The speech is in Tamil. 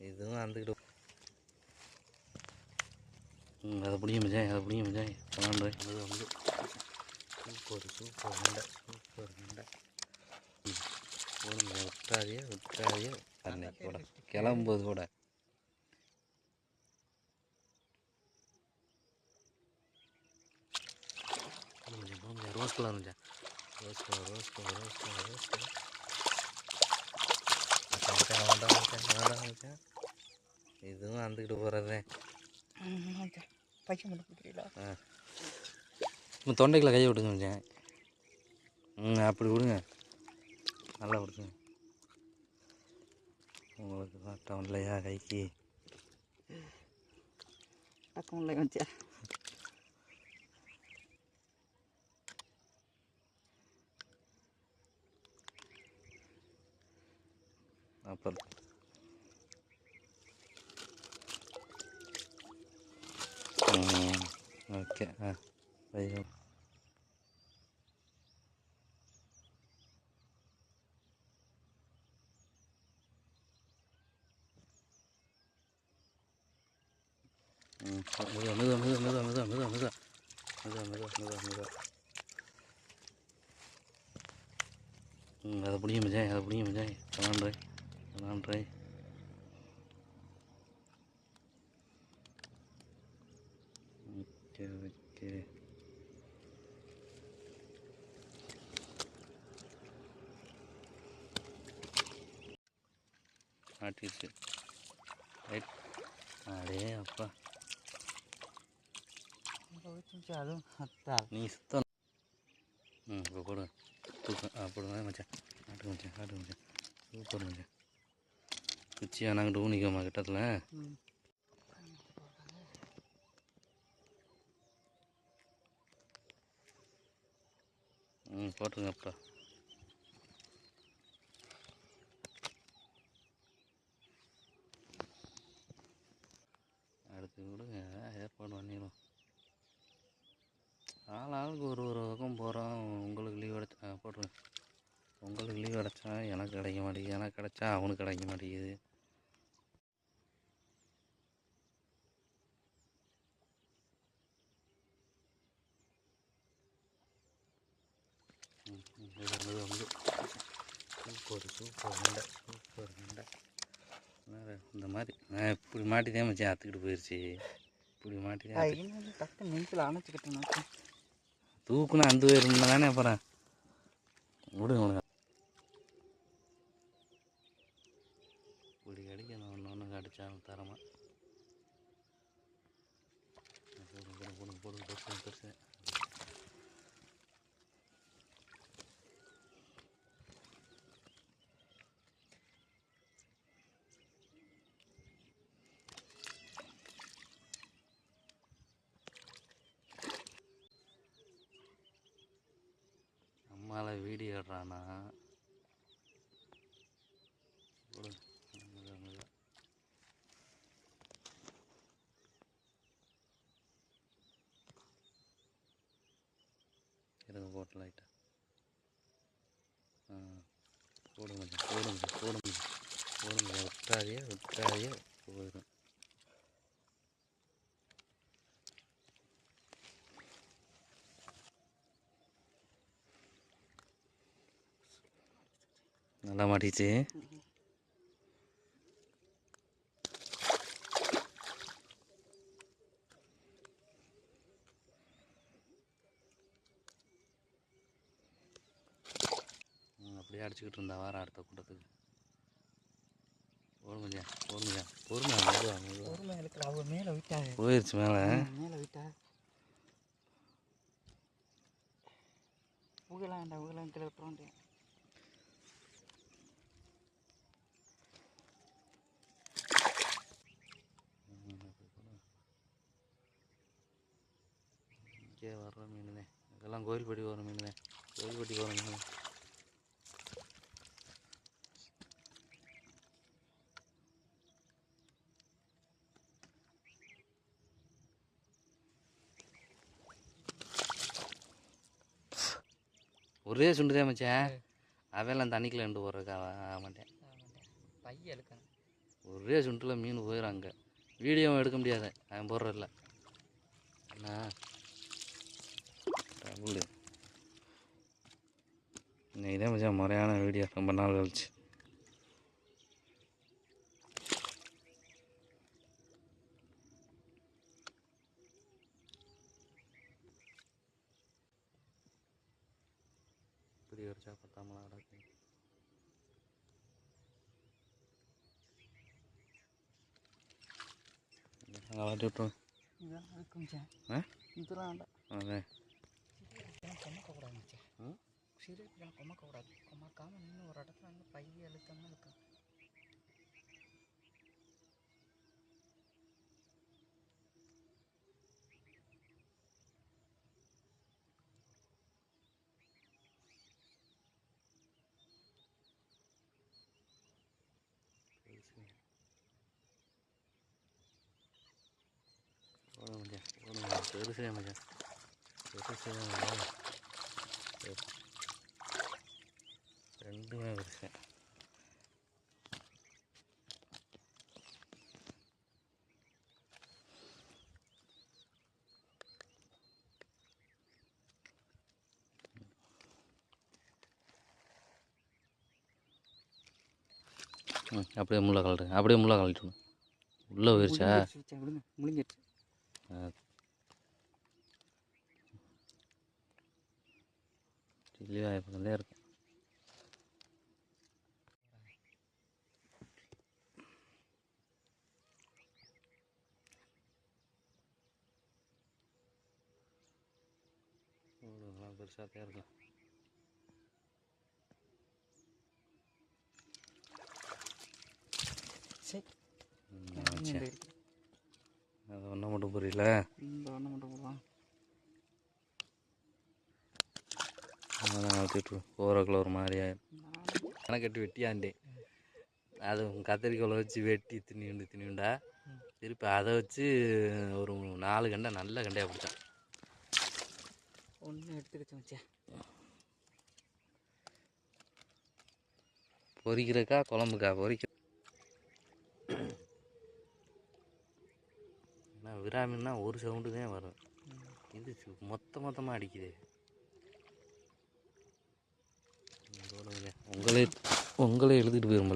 இதுவும் வந்துக்கிட்டு அதை பிடிங்க மச்சான் அதை பிடிங்க மச்சான் பன்னெண்டு அது வந்து சூப்பர் சூப்பர் நண்டை சூப்பர் நண்டை ம் போடுங்க விட்டாதே விட்டாதே அன்னைக்கு கூட கிளம்பும்போது கூட rose colour rose colour rose colour rose colour rose colour மச்சான் மச்சான் வேண்டாம் மச்சான் வேண்டாம் மச்சான் இதுவும் வந்துக்கிட்டு போகிறதே பையன் மட்டும் பிடிக்கிறீங்களா தொண்டைக்குள்ள கையை விட்டுங்க மச்சான் ம் அப்படி விடுங்க. நல்லா விடுங்க. உங்களுக்கு வாட்டம் இல்லையா கைக்கு. பக்கம் இல்லை வச்சா அப்புறம் ஓகே ஆ ஐயோ ம் மெதுவா மெதுவா மெதுவா மெதுவா மெதுவா மெதுவா மெதுவா மெதுவா மெதுவா மெதுவா மெதுவா ம் அதை பிடிங்க மச்சான் அதை பிடிங்க மச்சான் பன்னெண்டு lantai oke oke. Hati sih ada apa? Kalau itu jalan hatta nih itu apa namanya macam aduh macam aduh macam super macam குச்சி நாங்கள் ஊனிக்கோமா கிட்டத்தில். ம் ம் போட்டுருங்க அப்பா. அடுத்து விடுங்க ஏற்பாடு பண்ணிடும் ஆள் ஆளுக்கு ஒரு ஒரு பக்கம் போகிறோம் உங்களுக்கு லீவ் அடைச்சா போட்டுருங்க. உங்களுக்கு லீவ் அடைச்சா எனக்கு கிடைக்க மாட்டேங்குது. எனக்கு கிடைச்சா அவனுக்கு கிடைக்க மாட்டேங்குது. ம், வந்து சூப்பர் சூப்பர் மண்டை சூப்பர் மண்டை வேற இந்த மாதிரி நான் இப்படி மாட்டிதான் மச்சி அத்துக்கிட்டு போயிடுச்சு இப்படி மாட்டிதான் அத்து- இன்னும் டக்கு நெஞ்சில் அணைச்சிக்கிட்டேன் தூக்குனா அந்த போயிருந்தா தானே அப்புறம் விடுங்க விடுங்க இப்படி கிடைக்கணும் ஒன்று ஒன்று கடிச்சாலும் தரமாக போடுங்க போடுங்க போடுங்க பெருசு பெருசு மேலே வீடியோ எடுறானா? இருங்க போட்டு லைட்டா ஆ. போடுங்க போடுங்க போடுங்க போடுங்க விட்டாதே விட்டாதே போயிடும் நல்லா மாட்டிச்சு அப்படியே அடிச்சுக்கிட்டு இருந்தா வாரம் அடுத்த கூட்டத்துக்கு. பொறுமையா பொறுமையா பொறுமையா மெதுவா பொறுமையா அவங்க மேலே விட்டாங்க போயிடுச்சு மேலே. மேலே விட்டா. உகலாண்டா உகலாண்டா விட்டுறோண்டேன் இங்கே வர்ற மீன் தான் இதெல்லாம் கோயில்பட்டி வர மீன் தான் கோயில்பட்டிக்கு வர மீன் ஒரே சுண்டு தான் மச்சான் அவெல்லாம் தண்ணிக்குள்ள ரெண்டு போடுறக்கா மாட்டேன் பைய இழுக்கணும் ஒரே சுண்டில் மீன் போயிடும் அங்கே வீடியோவும் எடுக்க முடியாது. அவன் போடுறதில்ல. என்ன? இன்னைக்கு தான் மச்சான் முறையான வீடியோ ரொம்ப நாள் கழிச்சு. இப்படி ஒரு சாப்பிட்டாமலாம் கிடக்கு அங்கே வாட்டி விட்டுருவேன் இதான் அதுக்கு மச்சான் ஆ? இதெல்லாம் வேண்டாம் அதான். இதெல்லாம் கொமக்கக்கூடாது மச்சான் ம் சரி நின்று ஒரு இடத்துல வந்து பைய இழுக்காம இருக்கும் ஓடும் மச்சான் ஓடும் மஜா பெருசு மச்சான். பெருசு ம் அப்படியே முள்ள கழட்டுங்க அப்படியே முள்ள கழட்டணும் உள்ளே போயிருச்சா? முழுங்கிருச்சு மச்சான், விடுங்க முழுங்கிருச்சு சில்லி வாய் பக்கத்துலேயே இருக்கும் இதெல்லாம் பெருசாக தான் இருக்கும். அது ஒன்றும் மட்டும் புரியல. இந்த ஒன்று மட்டும் ஒரு மாதிரி ஆயிடும் கணக்கட்டு வெட்டியாண்டேன் அது கத்திரிக்கோலை வச்சு வெட்டி திணியுண்டு திணியுண்டா திருப்பி அதை வச்சு ஒரு நாலு கண்டை நல்ல கண்டையாக பிடிச்சான். ஒன்று எடுத்துக்கிச்சு மச்சான் பொரிக்கிறக்கா குழம்புக்கா? பொறிக்க என்ன விராமின்னா ஒரு சவுண்டு தான் வரும். இது மொத்த மொத்தமாக அடிக்குது. உங்களே உங்களே எழுதிட்டு போயிரும்